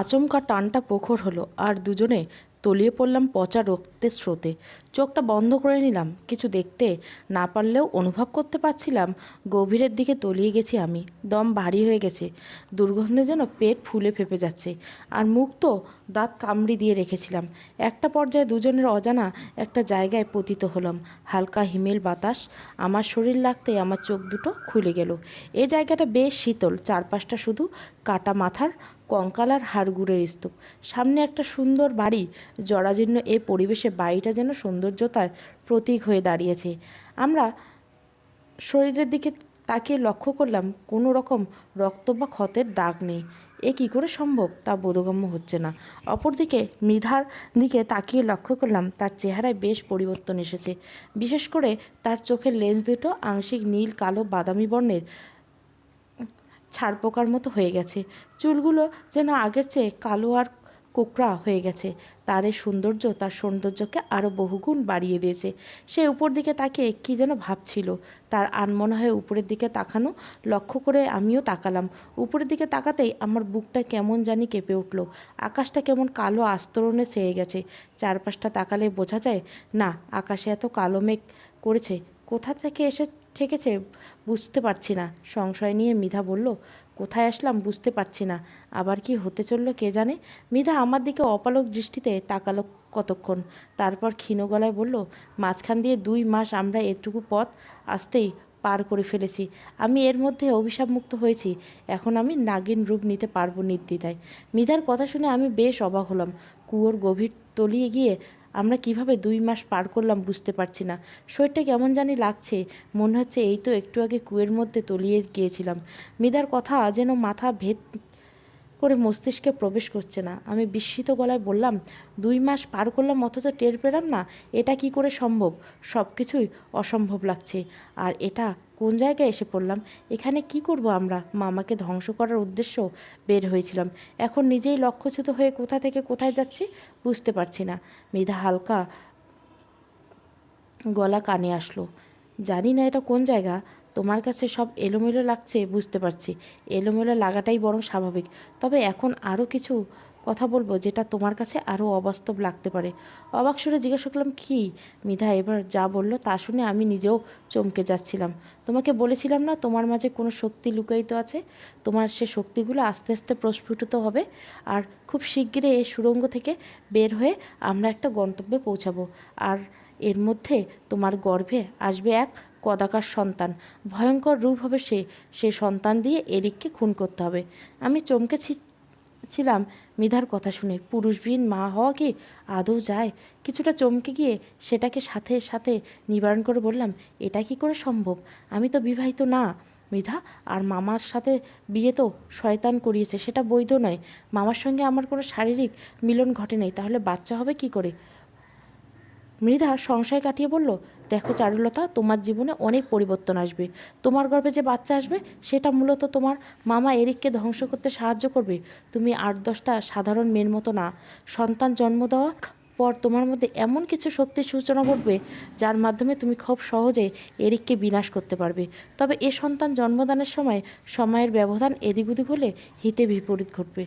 আচমকা টানটা প্রখর হলো, আর দুজনে তলিয়ে পড়লাম পচা রক্তের স্রোতে। চোখটা বন্ধ করে নিলাম, কিছু দেখতে না পারলেও অনুভব করতে পারছিলাম, গভীরের দিকে তলিয়ে গেছি আমি। দম ভারী হয়ে গেছে, দুর্গন্ধে যেন পেট ফুলে ফেপে যাচ্ছে, আর মুখ তো দাঁত কামড়ি দিয়ে রেখেছিলাম। একটা পর্যায়ে দুজনের অজানা একটা জায়গায় পতিত হলাম। হালকা হিমেল বাতাস, আমার শরীর লাগতে আমার চোখ দুটো খুলে গেল। এ জায়গাটা বেশ শীতল, চারপাশটা শুধু কাটা মাথার কঙ্কাল আর হাড়গুড়ের স্তূপ। সামনে একটা সুন্দর বাড়ি, জরাজীর্ণ এ পরিবেশে বাড়িটা যেন সৌন্দর্যতার প্রতীক হয়ে দাঁড়িয়েছে। আমরা শরীরের দিকে তাকিয়ে লক্ষ্য করলাম, কোনো রকম রক্ত বা ক্ষতের দাগ নেই। এ কী করে সম্ভব? তা বোধগম্য হচ্ছে না। অপরদিকে মৃধার দিকে তাকিয়ে লক্ষ্য করলাম, তার চেহারায় বেশ পরিবর্তন এসেছে। বিশেষ করে তার চোখের লেন্স দুটো আংশিক নীল, কালো, বাদামি বর্ণের ছাড় পোকার মতো হয়ে গেছে। চুলগুলো যেন আগের চেয়ে কালো আর কোকড়া হয়ে গেছে। তার এই সৌন্দর্য তার সৌন্দর্যকে আরও বহুগুণ বাড়িয়ে দিয়েছে। সে উপর দিকে তাকিয়ে কী যেন ভাবছিল। তার আনমনা হয়ে উপরের দিকে তাকানো, লক্ষ্য করে আমিও তাকালাম। উপরের দিকে তাকাতেই আমার বুকটা কেমন জানি কেঁপে উঠল। আকাশটা কেমন কালো আস্তরণে ছেয়ে গেছে। চারপাশটা তাকালে বোঝা যায়, না, আকাশে এত কালো মেঘ করেছে। কোথা থেকে এসে ঠেকেছে, বুঝতে পারছি না। সংশয় নিয়ে মিধা বলল, কোথায় আসলাম বুঝতে পারছি না। আবার কি হতে চলল কে জানে? মিধা আমার দিকে অপালক দৃষ্টিতে তাকালো কতক্ষণ। তারপর ক্ষীণ গলায় বলল, মাঝখান দিয়ে দুই মাস আমরা এটুকু পথ আসতেই পার করে ফেলেছি। আমি এর মধ্যে অভিশাপমুক্ত হয়েছি। এখন আমি নাগিন রূপ নিতে পারব নির্দ্বিধায়। মিধার কথা শুনে আমি বেশ অবাক হলাম। কুয়োর গভীর তলিয়ে গিয়ে আমরা কীভাবে দুই মাস পার করলাম বুঝতে পারছি না। শরীরটা কেমন জানি লাগছে। মনে হচ্ছে এই তো একটু আগে কুয়ের মধ্যে তলিয়ে গিয়েছিলাম। মিদার কথা যেন মাথা ভেদ করে মস্তিষ্কে প্রবেশ করছে না। আমি বিস্মিত গলায় বললাম, দুই মাস পার করলাম অথচ টের পেলাম না। এটা কি করে সম্ভব? সব কিছুই অসম্ভব লাগছে। আর এটা কোন জায়গায় এসে পড়লাম? এখানে কি করব আমরা? মামাকে ধ্বংস করার উদ্দেশ্য বের হয়েছিলাম। এখন নিজেই লক্ষ্যচ্যুত হয়ে কোথা থেকে কোথায় যাচ্ছি বুঝতে পারছি না। মেধা হালকা গলা কানে আসলো, জানি না এটা কোন জায়গা। তোমার কাছে সব এলোমেলো লাগছে বুঝতে পারছি। এলোমেলো লাগাটাই বরং স্বাভাবিক। তবে এখন আরও কিছু কথা বলব যেটা তোমার কাছে আরও অবাস্তব লাগতে পারে। অবাক সুরে জিজ্ঞাসা করলাম, কী মিধা, এবার যা বলল তা শুনে আমি নিজেও চমকে যাচ্ছিলাম। তোমাকে বলেছিলাম না তোমার মাঝে কোনো শক্তি লুকায়িত আছে? তোমার সে শক্তিগুলো আস্তে আস্তে প্রস্ফুটিত হবে আর খুব শিগগিরই এই সুড়ঙ্গ থেকে বের হয়ে আমরা একটা গন্তব্যে পৌঁছাবো। আর এর মধ্যে তোমার গর্ভে আসবে এক কদাকার সন্তান। ভয়ঙ্কর রূপ হবে সে সে সন্তান দিয়ে এরিককে খুন করতে হবে। আমি চমকেছি ছিলাম মিধার কথা শুনে। পুরুষবিহীন মা হওয়া কি আদৌ যায়? কিছুটা চমকে গিয়ে সেটাকে সাথে সাথে নিবারণ করে বললাম, এটা কি করে সম্ভব? আমি তো বিবাহিত না। মৃধা, আর মামার সাথে বিয়ে তো শয়তান করিয়েছে, সেটা বৈধ নয়। মামার সঙ্গে আমার কোনো শারীরিক মিলন ঘটে নাই, তাহলে বাচ্চা হবে কি করে? মৃধা সংশয় কাটিয়ে বলল দেখো চারুলতা, তোমার জীবনে অনেক পরিবর্তন আসবে। তোমার গর্ভে যে বাচ্চা আসবে, সেটা মূলত তোমার মামা এরিককে ধ্বংস করতে সাহায্য করবে। তুমি আট দশটা সাধারণ মেয়ের মতো না। সন্তান জন্ম দেওয়ার পর তোমার মধ্যে এমন কিছু শক্তির সূচনা ঘটবে, যার মাধ্যমে তুমি খুব সহজে এরিককে বিনাশ করতে পারবে। তবে এ সন্তান জন্মদানের সময় সময়ের ব্যবধান এদিক ওদিক হলে হিতে বিপরীত ঘটবে।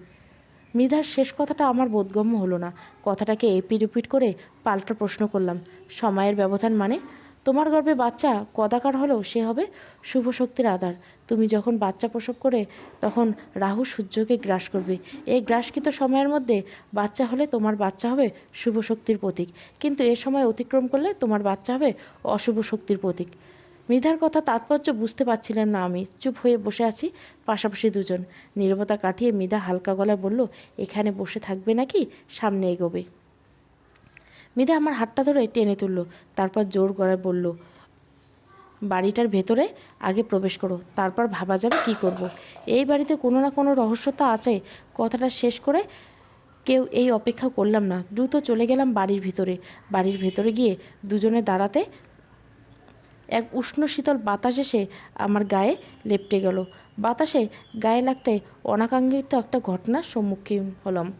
মৃধার শেষ কথাটা আমার বোধগম্য হলো না। কথাটাকে এপিট উপিট করে পাল্টা প্রশ্ন করলাম। সময়ের ব্যবধান মানে? তোমার গর্ভে বাচ্চা কদাকার হলেও সে হবে শুভ শক্তির আধার। তুমি যখন বাচ্চা প্রসব করে, তখন রাহু সূর্যকে গ্রাস করবে। এই গ্রাসকৃত সময়ের মধ্যে বাচ্চা হলে তোমার বাচ্চা হবে শুভ শক্তির প্রতীক। কিন্তু এ সময় অতিক্রম করলে তোমার বাচ্চা হবে অশুভ শক্তির প্রতীক। মৃধার কথা তাৎপর্য বুঝতে পারছিলাম না আমি। চুপ হয়ে বসে আছি। পাশাপাশি দুজন। নীরবতা কাটিয়ে মৃধা হালকা গলায় বলল, এখানে বসে থাকবে নাকি? সামনে এগোবে। মৃধা আমার হাতটা ধরে টেনে তুললো, তারপর জোর গলায় বলল, বাড়িটার ভেতরে আগে প্রবেশ করো, তারপর ভাবা যাবে কি করব। এই বাড়িতে কোনো না কোনো রহস্যতা আছে। কথাটা শেষ করে কেউ এই অপেক্ষা করলাম না। দ্রুত চলে গেলাম বাড়ির ভিতরে। বাড়ির ভেতরে গিয়ে দুজনে দাঁড়াতে এক উষ্ণ শীতল বাতাস এসে আমার গায়ে লেপটে গেল। বাতাসে গায়ে লাগতে অনাকাঙ্ক্ষিত একটা ঘটনার সম্মুখীন হলাম।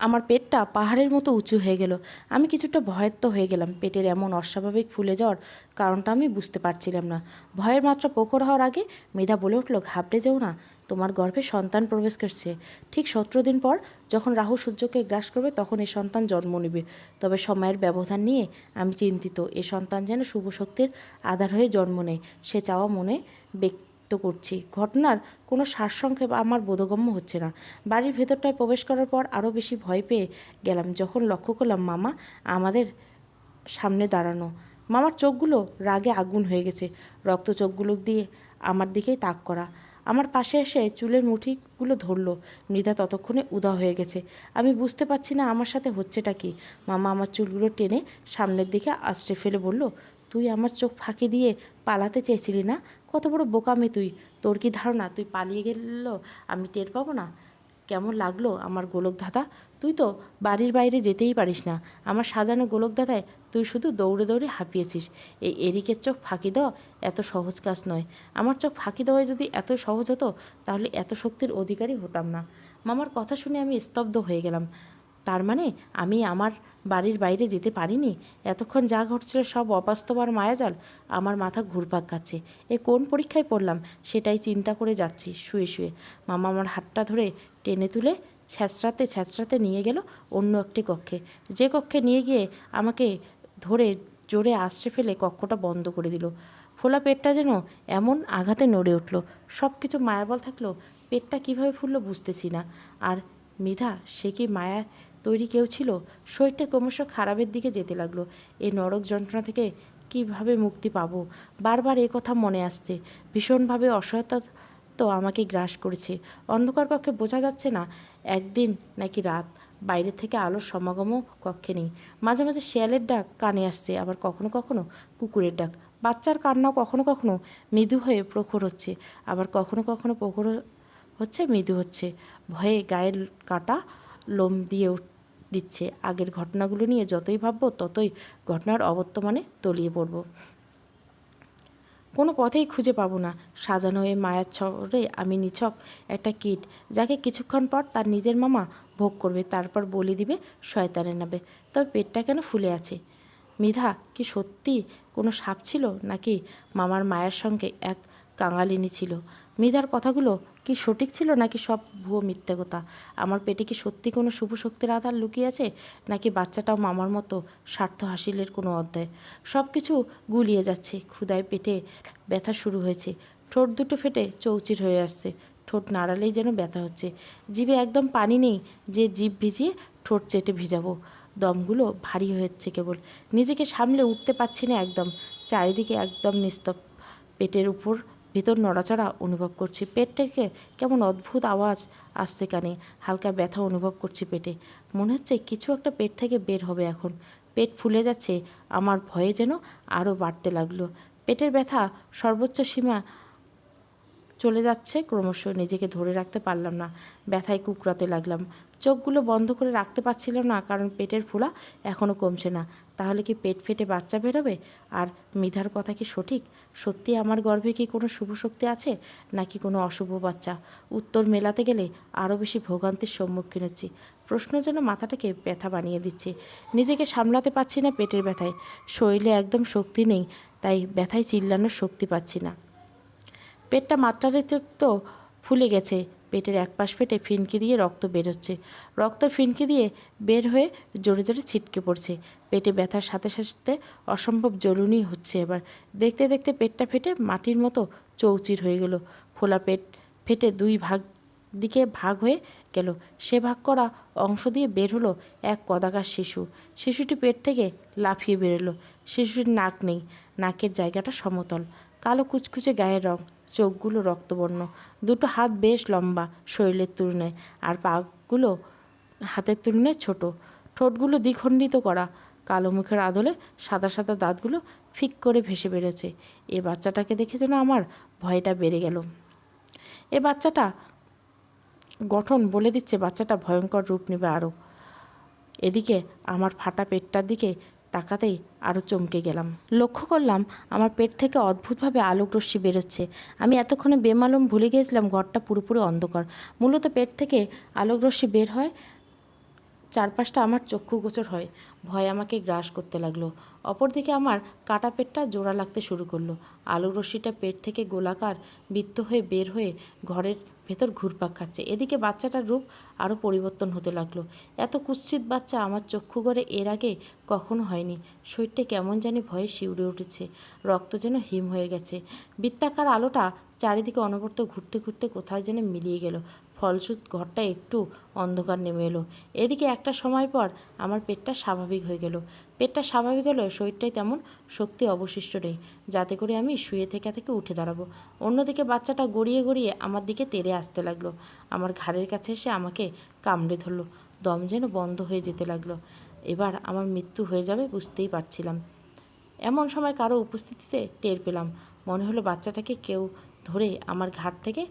আমার পেটটা পাহাড়ের মতো উঁচু হয়ে গেল। আমি কিছুটা ভয়ত্ব হয়ে গেলাম। পেটের এমন অস্বাভাবিক ফুলে যাওয়ার কারণটা আমি বুঝতে পারছিলাম না। ভয়ের মাত্রা প্রখর হওয়ার আগে মেধা বলে উঠল, ঘাবড়ে যেও না। তোমার গর্ভে সন্তান প্রবেশ করছে। ঠিক সতেরো দিন পর যখন রাহু সূর্যকে গ্রাস করবে, তখন এই সন্তান জন্ম নেবে। তবে সময়ের ব্যবধান নিয়ে আমি চিন্তিত। এ সন্তান যেন শুভ শক্তির আধার হয়ে জন্ম নেয়, সে চাওয়া মনে ব্যক্ত করছি। ঘটনার কোনো সারসংক্ষেপ আমার বোধগম্য হচ্ছে না। বাড়ির ভেতরটায় প্রবেশ করার পর আরও বেশি ভয় পেয়ে গেলাম, যখন লক্ষ্য করলাম মামা আমাদের সামনে দাঁড়ানো। মামার চোখগুলো রাগে আগুন হয়ে গেছে। রক্ত চোখগুলো দিয়ে আমার দিকেই তাক করা। আমার পাশে এসে চুলের মুঠিগুলো ধরলো। মৃধা ততক্ষণে উদা হয়ে গেছে। আমি বুঝতে পারছি না আমার সাথে হচ্ছেটা কি। মামা আমার চুলগুলো টেনে সামনের দিকে আশ্রে ফেলে বলল, তুই আমার চোখ ফাঁকি দিয়ে পালাতে চেয়েছিলি না? কত বড় বোকামে তুই। তোর কি ধারণা তুই পালিয়ে গেল? আমি টের পাবো না। কেমন লাগল আমার গোলক ধাঁধা তুই তো বাড়ির বাইরে যেতেই পারিস না। আমার সাজানো গোলক ধাঁধায় তুই শুধু দৌড়ে দৌড়ে হাঁপিয়েছিস। এই এরিকের চোখ ফাঁকি দেওয়া এত সহজ কাজ নয়। আমার চোখ ফাঁকি দেওয়ায় যদি এত সহজ হতো, তাহলে এত শক্তির অধিকারী হতাম না। মামার কথা শুনে আমি স্তব্ধ হয়ে গেলাম। তার মানে আমি আমার বাড়ির বাইরে যেতে পারিনি? এতক্ষণ যা ঘটছিল সব অবাস্তব আর মায়াজাল। আমার মাথা ঘুরপাক খাচ্ছে। এ কোন পরীক্ষায় পড়লাম? সেটাই চিন্তা করে যাচ্ছি, শুয়ে শুয়ে। মামা আমার হাতটা ধরে টেনে তুলে ছ্যাঁচড়াতে ছ্যাঁচড়াতে নিয়ে গেল অন্য একটি কক্ষে। যে কক্ষে নিয়ে গিয়ে আমাকে ধরে জোরে আশ্রে ফেলে কক্ষটা বন্ধ করে দিল। ফোলা পেটটা যেন এমন আঘাতে নড়ে উঠল। সব কিছু মায়াবল থাকল, পেটটা কীভাবে ফুললো বুঝতেছি না। আর মিধা, সে কি মায়া তৈরি কেউ ছিল? শরীরটা ক্রমশ খারাপের দিকে যেতে লাগল। এই নরক যন্ত্রণা থেকে কীভাবে মুক্তি পাবো? বারবার এ কথা মনে আসছে। ভীষণভাবে অসহায়তা তো আমাকে গ্রাস করেছে। অন্ধকার কক্ষে বোঝা যাচ্ছে না, একদিন নাকি রাত। বাইরে থেকে আলোর সমাগমও কক্ষে নেই। মাঝে মাঝে শেয়ালের ডাক কানে আসছে, আবার কখনো কখনো কুকুরের ডাক। বাচ্চার কান্নাও কখনো কখনো মৃদু হয়ে প্রখর হচ্ছে, আবার কখনো কখনো প্রখর হচ্ছে, মৃদু হচ্ছে। ভয়ে গায়ের কাটা লোম দিয়ে দিচ্ছে। আগের ঘটনাগুলো নিয়ে যতই ভাববো, ততই ঘটনার অবর্তমানে তলিয়ে পড়ব। কোনো পথেই খুঁজে পাবো না। সাজানো এই মায়ার ছড়ে আমি নিছক একটা কিট, যাকে কিছুক্ষণ পর তার নিজের মামা ভোগ করবে, তারপর বলি দিবে, শয়তানের নাবে তবে পেটটা কেন ফুলে আছে? মিধা, কি সত্যি কোনো সাপ ছিল? নাকি মামার মায়ের সঙ্গে এক কাঙালিনী ছিল? মিধার কথাগুলো কি সঠিক ছিল নাকি সব ভুয়ো মিথ্যে কথা? আমার পেটে কি সত্যি কোনো শুভ শক্তির আধার লুকিয়ে আছে? নাকি বাচ্চাটাও মামার মতো স্বার্থ হাসিলের কোনো অধ্যায়? সব কিছু গুলিয়ে যাচ্ছে ক্ষুদায় পেটে ব্যথা শুরু হয়েছে। ঠোঁট দুটো ফেটে চৌচির হয়ে আসছে। ঠোঁট নাড়ালেই যেন ব্যথা হচ্ছে। জিভে একদম পানি নেই, যে জিভ ভিজিয়ে ঠোঁট চেটে ভিজাবো। দমগুলো ভারী হচ্ছে কেবল। নিজেকে সামলে উঠতে পারছি না একদম। চারিদিকে একদম নিস্তব পেটের উপর ভিতর নড়াচড়া অনুভব করছি। পেট থেকে কেমন অদ্ভুত আওয়াজ আসছে কানে। হালকা ব্যথা অনুভব করছি পেটে। মনে হচ্ছে কিছু একটা পেট থেকে বের হবে এখন। পেট ফুলে যাচ্ছে। আমার ভয়ে যেন আরও বাড়তে লাগল। পেটের ব্যথা সর্বোচ্চ সীমা চলে যাচ্ছে ক্রমশ। নিজেকে ধরে রাখতে পারলাম না। ব্যথায় কুকরাতে লাগলাম। চোখগুলো বন্ধ করে রাখতে পারছিলাম না, কারণ পেটের ফোলা এখনও কমছে না। তাহলে কি পেট ফেটে বাচ্চা বেরোবে? আর মিধার কথা কি সঠিক? সত্যি আমার গর্ভে কি কোনো শুভ শক্তি আছে, নাকি কোনো অশুভ বাচ্চা? উত্তর মেলাতে গেলে আরও বেশি ভোগান্তির সম্মুখীন হচ্ছি। প্রশ্ন যেন মাথাটাকে ব্যথা বানিয়ে দিচ্ছে। নিজেকে সামলাতে পারছি না পেটের ব্যথায়। শরীরে একদম শক্তি নেই, তাই ব্যথায় চিল্লানোর শক্তি পাচ্ছি না। পেটটা মাত্রাতিরিক্ত ফুলে গেছে পেটের এক পাশ পেটে ফিনকি দিয়ে রক্ত বেরোচ্ছে রক্ত ফিনকি দিয়ে বের হয়ে জোরে জোরে ছিটকে পড়ছে। পেটে ব্যথার সাথে সাথে অসম্ভব জ্বলুনি হচ্ছে এবার। দেখতে দেখতে পেটটা ফেটে মাটির মতো চৌচির হয়ে গেল। ফোলা পেট ফেটে দুই ভাগ দিকে ভাগ হয়ে গেল। সে ভাগ করা অংশ দিয়ে বের হলো এক কদাকার শিশু। শিশুটি পেট থেকে লাফিয়ে বেরোলো। শিশুটির নাক নেই। নাকের জায়গাটা সমতল। কালো কুচকুচে গায়ের রং। চোখগুলো রক্তবর্ণ। দুটো হাত বেশ লম্বা, শরীরের তুলনায়। আর পাগুলো হাতের তুলনায় ছোট। ঠোঁটগুলো দ্বিখণ্ডিত করা। কালো মুখের আদলে সাদা সাদা দাঁতগুলো ফিক করে ভেসে বেরোচ্ছে এ বাচ্চাটাকে দেখে যেন আমার ভয়টা বেড়ে গেল। এ বাচ্চাটা গঠন বলে দিচ্ছে বাচ্চাটা ভয়ঙ্কর রূপ নেবে আরও। এদিকে আমার ফাটা পেটটার দিকে তাকাতেই আরও চমকে গেলাম। লক্ষ্য করলাম আমার পেট থেকে অদ্ভুতভাবে আলোক রশ্মি বেরোচ্ছে। আমি এতক্ষণে বেমালুম ভুলে গিয়েছিলাম ঘরটা পুরোপুরি অন্ধকার। মূলত পেট থেকে আলোক রশ্মি বের হয়, চারপাশটা আমার চক্ষু গোচর হয়। ভয় আমাকে গ্রাস করতে লাগল। অপরদিকে আমার কাটা পেটটা জোড়া লাগতে শুরু করল। আলোক রশ্মিটা পেট থেকে গোলাকার বৃত্ত হয়ে বের হয়ে ঘরের ভেতর ঘুরপাক খাচ্ছে। এদিকে বাচ্চাটার রূপ আরও পরিবর্তন হতে লাগল। এত কুৎসিত বাচ্চা আমার চক্ষু করে এর আগে কখনো হয়নি। শরীরটা কেমন জানি ভয়ে শিউরে উঠেছে। রক্ত যেন হিম হয়ে গেছে। বৃত্তাকার আলোটা চারিদিকে অনবরত ঘুরতে ঘুরতে কোথায় যেন মিলিয়ে গেল। ফলশ্রুত ঘরটা একটু অন্ধকার নেমে এলো। এদিকে একটা সময় পর আমার পেটটা স্বাভাবিক হয়ে গেল। পেটটা স্বাভাবিক হলেও শরীরটাই তেমন শক্তি অবশিষ্ট নেই। যাতে করে আমি শুয়ে থেকে থেকে উঠে দাঁড়াবো। অন্যদিকে বাচ্চাটা গড়িয়ে গড়িয়ে আমার দিকে তেড়ে আসতে লাগল। আমার ঘাড়ের কাছে এসে আমাকে কামড়ে ধরলো। দম যেন বন্ধ হয়ে যেতে লাগল। এবার আমার মৃত্যু হয়ে যাবে বুঝতেই পারছিলাম। এমন সময় কারও উপস্থিতিতে টের পেলাম। মনে হলো বাচ্চাটাকে কেউ ধরে আমার ঘাট থেকে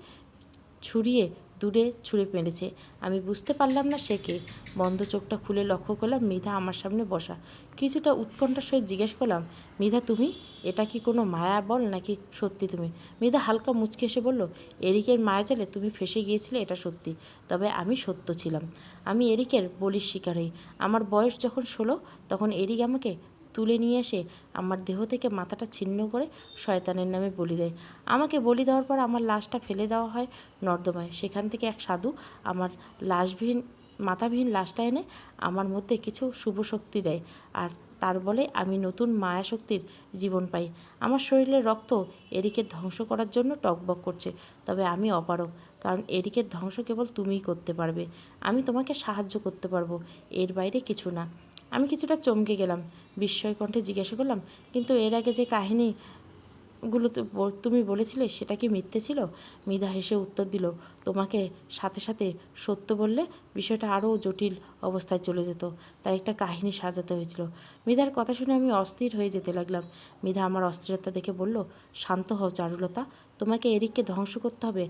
ছুরিয়ে দূরে ছুঁড়ে মেরেছে। আমি বুঝতে পারলাম না সে কে। বন্ধ চোখটা খুলে লক্ষ্য করলাম মৃধা আমার সামনে বসা। কিছুটা উৎকণ্ঠার সহিত জিজ্ঞেস করলাম, মৃধা, তুমি? এটা কি কোনো মায়া বল নাকি সত্যি তুমি? মৃধা হালকা মুচকে এসে বলল, এরিকের মায়া জালে তুমি ফেসে গিয়েছিলে, এটা সত্যি। তবে আমি সত্য ছিলাম। আমি এরিকের বলির শিকার হই। আমার বয়স যখন ষোলো, তখন এরিক আমাকে তুলে নিয়ে এসে আমার দেহ থেকে মাথাটা ছিন্ন করে শয়তানের নামে বলি দেয়। আমাকে বলি দেওয়ার পর আমার লাশটা ফেলে দেওয়া হয় নর্দমায়। সেখান থেকে এক সাধু আমার লাশবিহীন, মাথাবিহীন লাশটা এনে আমার মধ্যে কিছু শুভ শক্তি দেয় আর তার বলে আমি নতুন মায়া শক্তির জীবন পাই। আমার শরীরের রক্ত এরিকে ধ্বংস করার জন্য টকবক করছে, তবে আমি অপারক কারণ এরিকের ধ্বংস কেবল তুমিই করতে পারবে। আমি তোমাকে সাহায্য করতে পারব, এর বাইরে কিছু না। আমি কিছুটা চমকে গেলাম বিস্ময় কণ্ঠে জিজ্ঞাসা করলাম, কিন্তু এর আগে যে কাহিনীগুলো তো, ব- তুমি বলেছিলে সেটা কি মিথ্যে ছিল? মৃধা হেসে উত্তর দিল, তোমাকে সাথে সাথে সত্য বললে বিষয়টা আরও জটিল অবস্থায় চলে যেত, তাই একটা কাহিনী সাজাতে হয়েছিল। মৃধার কথা শুনে আমি অস্থির হয়ে যেতে লাগলাম। মৃধা আমার অস্থিরতা দেখে বলল, শান্ত হও চারুলতা, তোমাকে এরিককে ধ্বংস করতে হবে,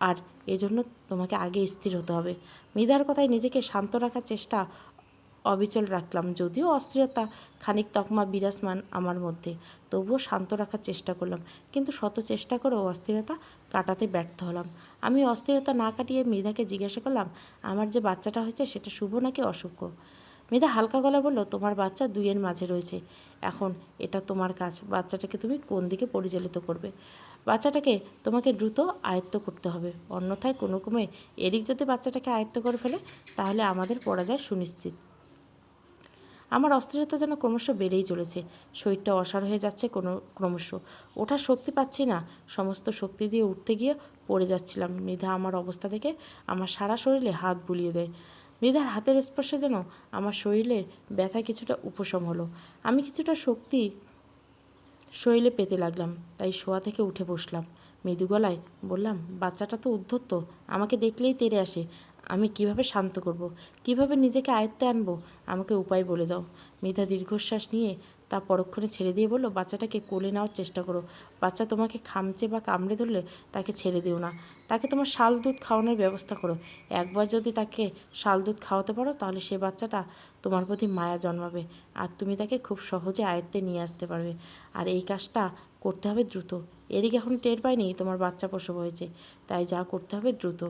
আর এজন্য তোমাকে আগে স্থির হতে হবে। মৃধার কথায় নিজেকে শান্ত রাখার চেষ্টা অবিচল রাখলাম, যদিও অস্থিরতা খানিক তকমা বিরাজমান আমার মধ্যে। তবুও শান্ত রাখার চেষ্টা করলাম, কিন্তু শত চেষ্টা করেও অস্থিরতা কাটাতে ব্যর্থ হলাম। আমি অস্থিরতা না কাটিয়ে মৃধাকে জিজ্ঞাসা করলাম, আমার যে বাচ্চাটা হয়েছে সেটা শুভ নাকি অশুভ? মৃধা হালকা গলা বলল, তোমার বাচ্চা দুইয়ের মাঝে রয়েছে। এখন এটা তোমার কাজ। বাচ্চাটাকে তুমি কোন দিকে পরিচালিত করবে? বাচ্চাটাকে তোমাকে দ্রুত আয়ত্ত করতে হবে। অন্যথায় কোনো ক্রমে এরিক যদি বাচ্চাটাকে আয়ত্ত করে ফেলে, তাহলে আমাদের পরাজয় সুনিশ্চিত। আমার অস্থিরতা যেন ক্রমশ বেড়েই চলেছে। শরীরটা অসার হয়ে যাচ্ছে কোনো ক্রমশ। ওঠার শক্তি পাচ্ছি না। সমস্ত শক্তি দিয়ে উঠতে গিয়ে পড়ে যাচ্ছিলাম। মৃধা আমার অবস্থা দেখে আমার সারা শরীরে হাত বুলিয়ে দেয়। মৃধার হাতের স্পর্শে যেন আমার শরীরের ব্যথা কিছুটা উপশম হলো। আমি কিছুটা শক্তি শরীরে পেতে লাগলাম, তাই শোয়া থেকে উঠে বসলাম। মৃদু গলায় বললাম, বাচ্চাটা তো উদ্ধত্ত, আমাকে দেখলেই তেড়ে আসে। আমি কীভাবে শান্ত করব। কীভাবে নিজেকে আয়ত্তে আনব? আমাকে উপায় বলে দাও। মৃধা দীর্ঘশ্বাস নিয়ে তা পরক্ষণে ছেড়ে দিয়ে বলল, বাচ্চাটাকে কোলে নেওয়ার চেষ্টা করো। বাচ্চা তোমাকে খামচে বা কামড়ে ধরলে তাকে ছেড়ে দিও না। তাকে তোমার শাল দুধ খাওয়ানোর ব্যবস্থা করো। একবার যদি তাকে শাল দুধ খাওয়াতে পারো, তাহলে সে বাচ্চাটা তোমার প্রতি মায়া জন্মাবে আর তুমি তাকে খুব সহজে আয়ত্তে নিয়ে আসতে পারবে। আর এই কাজটা করতে হবে দ্রুত। এদিকে এখন টের পায়নি তোমার বাচ্চা প্রসব হয়েছে। তাই যা করতে হবে দ্রুত।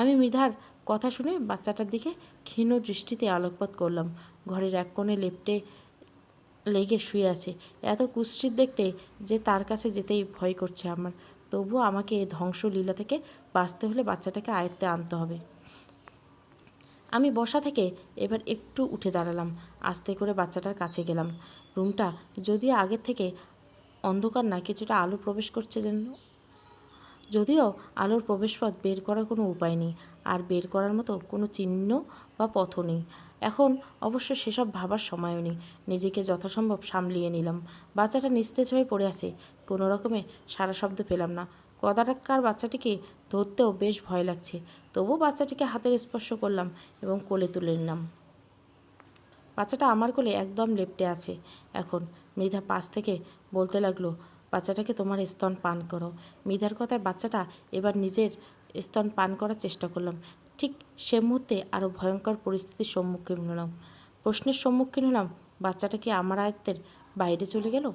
আমি মৃধার কথা শুনে বাচ্চাটার দিকে ক্ষীণ দৃষ্টিতে আলোকপাত করলাম। ঘরের এক কোণে লেপটে লেগে শুয়ে আছে। এত কুৎসিত দেখতে যে তার কাছে যেতেই ভয় করছে আমার। তবুও আমাকে এই ধ্বংসলীলা থেকে বাঁচতে হলে বাচ্চাটাকে আয়ত্তে আনতে হবে। আমি বসা থেকে এবার একটু উঠে দাঁড়ালাম। আস্তে করে বাচ্চাটার কাছে গেলাম। রুমটা যদি আগের থেকে অন্ধকার না, কিছুটা আলো প্রবেশ করছে যেন যদিও আলোর প্রবেশপথ বের করার কোনো উপায় নেই, আর বের করার মতো কোনো চিহ্ন বা পথও নেই। এখন অবশ্য সেসব ভাবার সময়ও নেই। নিজেকে যথাসম্ভব সামলিয়ে নিলাম। বাচ্চাটা নিস্তেজ হয়ে পড়ে আছে। কোনো রকমে সারা শব্দ পেলাম না। কদাটাক্কার বাচ্চাটিকে ধরতেও বেশ ভয় লাগছে। তবুও বাচ্চাটিকে হাতের স্পর্শ করলাম এবং কোলে তুলে নিলাম। বাচ্চাটা আমার কোলে একদম লেপ্টে আছে। এখন মৃধা পাশ থেকে বলতে লাগল বাচ্চাটাকে তোমার স্তন পান করো। মিধার কথায় বাচ্চাটা এবার নিজের স্তন পান করার চেষ্টা করলাম। ঠিক সে মুহূর্তে আরও ভয়ঙ্কর পরিস্থিতির সম্মুখীন হলাম। প্রশ্নের সম্মুখীন হলাম, বাচ্চাটা কি আমার আয়ত্তের বাইরে চলে গেল?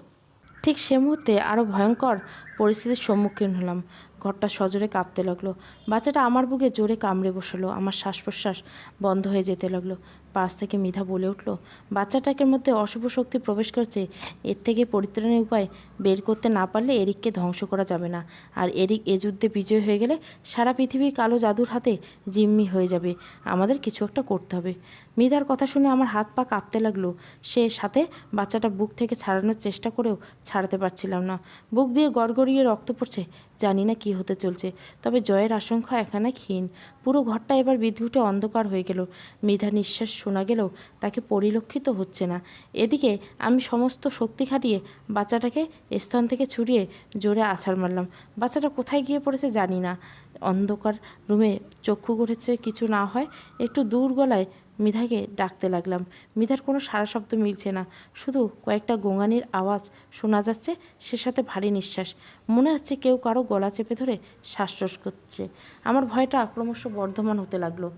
ঠিক সে মুহূর্তে আরও ভয়ঙ্কর পরিস্থিতির সম্মুখীন হলাম। ঘরটা সজোরে কাঁপতে লাগল। বাচ্চাটা আমার বুকে জোরে কামড়ে বসালো, আমার শ্বাস প্রশ্বাস বন্ধ হয়ে যেতে লাগল। পাশ থেকে মিধা বলে উঠল বাচ্চাটাকের মধ্যে অশুভ শক্তি প্রবেশ করছে, এর থেকে পরিত্রাণের উপায় বের করতে না পারলে এরিককে ধ্বংস করা যাবে না। আর এরিক এ যুদ্ধে বিজয় হয়ে গেলে সারা পৃথিবী কালো জাদুর হাতে জিম্মি হয়ে যাবে। আমাদের কিছু একটা করতে হবে। মিধার কথা শুনে আমার হাত পা কাঁপতে লাগল। সে সাথে বাচ্চাটা বুক থেকে ছাড়ানোর চেষ্টা করেও ছাড়াতে পারছিলাম না। বুক দিয়ে গড়গড়িয়ে রক্ত পড়ছে, জানি না কি হতে চলছে। তবে জয়ের আশঙ্কা এখানে ক্ষীণ। পুরো ঘরটা এবার বিদ্যুটে অন্ধকার হয়ে গেল। মিধা নিঃশ্বাস শোনা গেলেও তাকে পরিলক্ষিত হচ্ছে না। এদিকে আমি সমস্ত শক্তি খাটিয়ে বাচ্চাটাকে স্থান থেকে ছুড়িয়ে জোরে আছাড় মারলাম। বাচ্চাটা কোথায় গিয়ে পড়েছে জানি না। অন্ধকার রুমে চক্ষু করেছে কিছু না হয়, একটু দূর গলায় মিধাকে ডাকতে লাগলাম। মিধার কোনো সারা শব্দ মিলছে না। শুধু কয়েকটা গোঙানির আওয়াজ শোনা যাচ্ছে, সে সাথে ভারী নিঃশ্বাস। মনে হচ্ছে কেউ কারও গলা চেপে ধরে শ্বাসরস করছে। আমার ভয়টা ক্রমশ বর্ধমান হতে লাগল।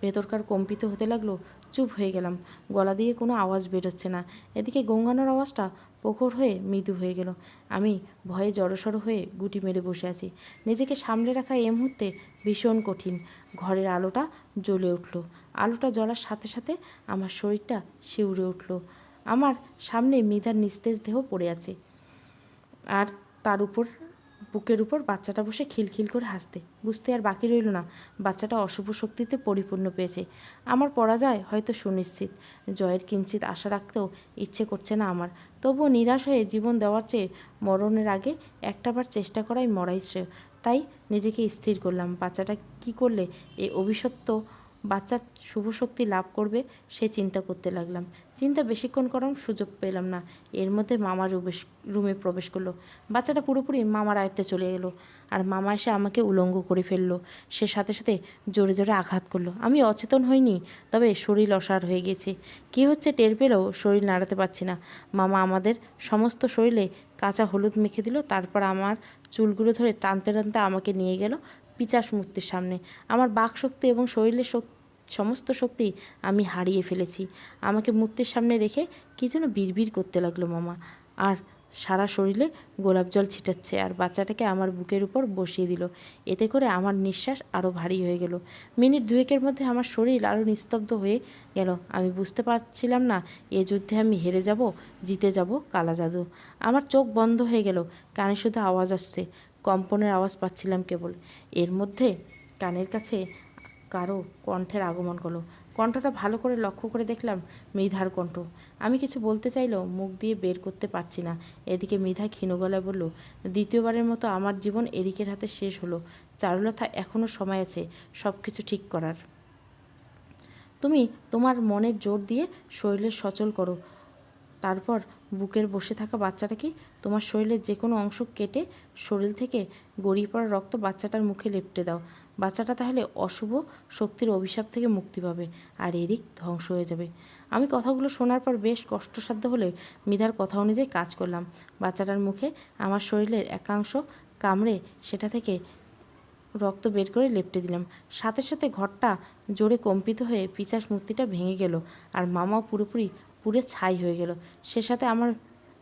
ভেতরকার কম্পিত হতে লাগল, চুপ হয়ে গেলাম। গলা দিয়ে কোনো আওয়াজ বেরোচ্ছে না। এদিকে গঙ্গানোর আওয়াজটা প্রখর হয়ে মৃদু হয়ে গেল। আমি ভয়ে জড়সড় হয়ে গুটি মেরে বসে আছি। নিজেকে সামলে রাখা এই মুহূর্তে ভীষণ কঠিন। ঘরের আলোটা জ্বলে উঠল। আলোটা জ্বলার সাথে সাথে আমার শরীরটা শিউরে উঠল। আমার সামনে মৃধার নিস্তেজ দেহ পড়ে আছে। আর তার উপর, বুকের উপর বাচ্চাটা বসে খিলখিল করে হাসতে। বুঝতে আর বাকি রইল না। বাচ্চাটা অশুভ শক্তিতে পরিপূর্ণ পেয়েছে। আমার পরাজয় হয়তো সুনিশ্চিত। জয়ের কিঞ্চিত আশা রাখতেও ইচ্ছে করছে না আমার। তবুও নিরাশ হয়ে জীবন দেওয়ার চেয়ে মরণের আগে একটাবার চেষ্টা করাই মরাই শ্রেয়। তাই নিজেকে স্থির করলাম। বাচ্চাটা কি করলে এই অভিশপ্ত বাচ্চা শুভ শক্তি লাভ করবে, সে চিন্তা করতে লাগলাম। চিন্তা বেশিক্ষণ করার সুযোগ পেলাম না। এর মধ্যে মামা রুবেশ রুমে প্রবেশ করল। বাচ্চাটা পুরোপুরি মামার আয়ত্তে চলে এলো আর মামা এসে আমাকে উলঙ্গ করে ফেলল। সে সাথে সাথে জোরে জোরে আঘাত করল। আমি অচেতন হইনি, তবে শরীর অসার হয়ে গেছে। কী হচ্ছে টের পেলেও শরীর নাড়াতে পারছি না। মামা আমাদের সমস্ত শরীরে কাঁচা হলুদ মেখে দিল, তারপর আমার চুলগুলো ধরে টানতে টানতে আমাকে নিয়ে গেল। পিচাস মূর্তির সামনে। আমার বাক শক্তি এবং শরীরের শক্তি সমস্ত শক্তি আমি হারিয়ে ফেলেছি। আমাকে মূর্তির সামনে রেখে কী যেন বিড়বিড় করতে লাগল মামা। আর সারা শরীরে গোলাপ জল ছিটাচ্ছে আর বাচ্চাটাকে আমার বুকের উপর বসিয়ে দিল। এতে করে আমার নিঃশ্বাস আরও ভারী হয়ে গেল। মিনিট দুয়েকের মধ্যে আমার শরীর আরও নিস্তব্ধ হয়ে গেল। আমি বুঝতে পারছিলাম না, এ যুদ্ধে আমি হেরে যাব, জিতে যাব কালা জাদু। আমার চোখ বন্ধ হয়ে গেল। কানে শুধু আওয়াজ আসছে। কম্পনের আওয়াজ পাচ্ছিলাম কেবল। এর মধ্যে কানের কাছে কারও কণ্ঠের আগমন করল। কণ্ঠটা ভালো করে লক্ষ্য করে দেখলাম মৃধার কণ্ঠ। আমি কিছু বলতে চাইলেও মুখ দিয়ে বের করতে পারছি না। এদিকে মৃধা ক্ষীণ গলায় বলল, দ্বিতীয়বারের মতো আমার জীবন এরিকের হাতে শেষ হলো। চারুলতা এখনও সময় আছে সব কিছু ঠিক করার। তুমি তোমার মনের জোর দিয়ে শরীরের সচল করো। তারপর বুকের বসে থাকা বাচ্চাটাকে তোমার শরীরের যে কোনো অংশ কেটে শরীর থেকে গড়িয়ে পড়া রক্ত বাচ্চাটার মুখে লেপটে দাও। বাচ্চাটা তাহলে অশুভ শক্তির অভিশাপ থেকে মুক্তি পাবে আর এরিক ধ্বংস হয়ে যাবে। আমি কথাগুলো শোনার পর বেশ কষ্টসাধ্য হলে মিধার কথা অনুযায়ী কাজ করলাম। বাচ্চাটার মুখে আমার শরীরের একাংশ কামড়ে সেটা থেকে রক্ত বের করে লেপটে দিলাম। সাথে সাথে ঘরটা জোরে কম্পিত হয়ে পিচাস মূর্তিটা ভেঙে গেল আর মামাও পুরোপুরি পুড়ে ছাই হয়ে গেল। সে সাথে আমার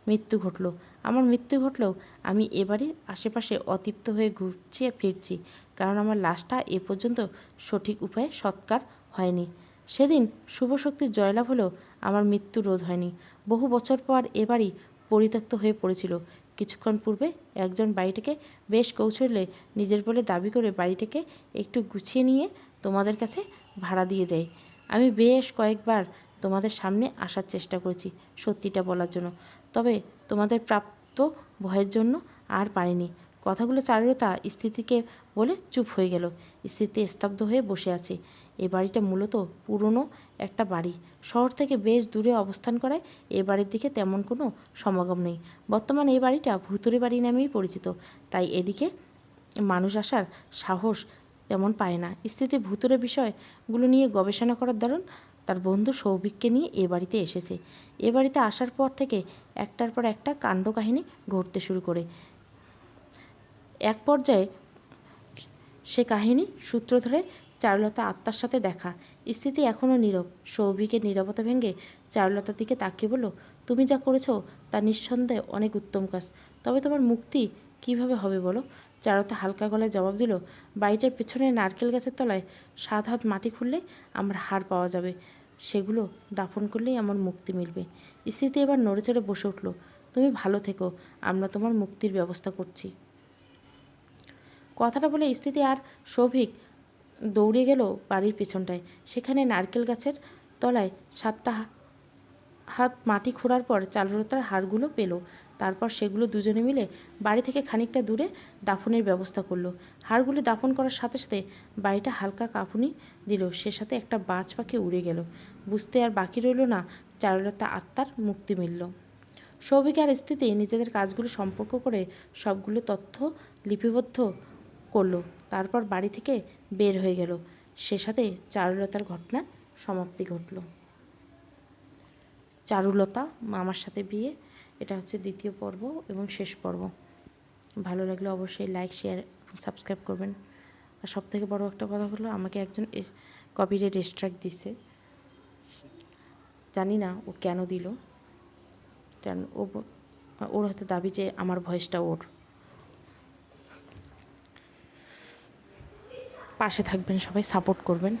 মৃত্যু ঘটলো। আমার মৃত্যু ঘটলেও আমি এবারই আশেপাশে অতৃপ্ত হয়ে ঘুরছি ফিরছি, কারণ আমার লাশটা এ পর্যন্ত সঠিক উপায়ে সৎকার হয়নি। সেদিন শুভ শক্তির জয়লাভ হলেও আমার মৃত্যু রোধ হয়নি। বহু বছর পর এবারই পরিত্যক্ত হয়ে পড়েছিল। কিছুক্ষণ পূর্বে একজন বাড়িটাকে বেশ কৌশলে নিজের বলে দাবি করে বাড়িটাকে একটু গুছিয়ে নিয়ে তোমাদের কাছে ভাড়া দিয়ে দেয়। আমি বেশ কয়েকবার তোমাদের সামনে আসার চেষ্টা করেছি সত্যিটা বলার জন্য। তবে তোমাদের প্রাপ্ত ভয়ের জন্য আর পারিনি। কথাগুলো চারুলতা স্থিতিকে বলে চুপ হয়ে গেল। স্থিতি স্তব্ধ হয়ে বসে আছে। এ বাড়িটা মূলত পুরনো একটা বাড়ি। শহর থেকে বেশ দূরে অবস্থান করায় এ বাড়ির দিকে তেমন কোনো সমাগম নেই। বর্তমানে এই বাড়িটা ভুতুরে বাড়ি নামেই পরিচিত। তাই এদিকে মানুষ আসার সাহস তেমন পায় না। স্থিতি ভুতুরে বিষয়গুলো নিয়ে গবেষণা করার দারুণ তার বন্ধু সৌভিককে নিয়ে এ বাড়িতে এসেছে। এ বাড়িতে আসার পর থেকে একটার পর একটা কাণ্ড কাহিনী ঘটতে শুরু করে। এক পর্যায়ে সে কাহিনী সূত্র ধরে চারুলতা আত্মার সাথে দেখা। স্থিতি এখনও নীরব। সৌভিকের নীরবতা ভেঙে চারুলতার দিকে তাকিয়ে বলল, তুমি যা করেছ তা নিঃসন্দেহে অনেক উত্তম কাজ। তবে তোমার মুক্তি কীভাবে হবে বলো? চারুলতা হালকা গলায় জবাব দিল, বাড়িটার পেছনে নারকেল গাছের তলায় সাত হাত মাটি খুললে আমার হার পাওয়া যাবে। সেগুলো দাফন করলেই আমার মুক্তি মিলবে। স্মৃতি এবার নড়ে চড়ে বসে উঠল, তুমি ভালো থেকো, আমরা তোমার মুক্তির ব্যবস্থা করছি। কথাটা বলে স্থিতি আর সৌভিক দৌড়ে গেল বাড়ির পেছনটায়। সেখানে নারকেল গাছের তলায় সাতটা হাত মাটি খোঁড়ার পর চারুলতার হাড়গুলো পেল। তারপর সেগুলো দুজনে মিলে বাড়ি থেকে খানিকটা দূরে দাফনের ব্যবস্থা করল। হাড়গুলি দাফন করার সাথে সাথে বাড়িটা হালকা কাঁপুনি দিল। সে সাথে একটা বাজ পাখি উড়ে গেল। বুঝতে আর বাকি রইল না, চারুলতা আত্মার মুক্তি মিলল। সৌভিক আর স্থিতি নিজেদের কাজগুলো সম্পর্ক করে সবগুলো তথ্য লিপিবদ্ধ করল। তারপর বাড়ি থেকে বের হয়ে গেল। সে সাথে চারুলতার ঘটনার সমাপ্তি ঘটল। চারুলতা মামার সাথে বিয়ে এটা হচ্ছে দ্বিতীয় পর্ব এবং শেষ পর্ব। ভালো লাগলে অবশ্যই লাইক শেয়ার সাবস্ক্রাইব করবেন। আর সব থেকে বড় একটা কথা হলো, আমাকে একজন কপিরাইট স্ট্রাইক দিছে। জানি না ও কেন দিল। জান, ও ওর হয়তো দাবি যে আমার ভয়েসটা ওর। পাশে থাকবেন সবাই সাপোর্ট করবেন।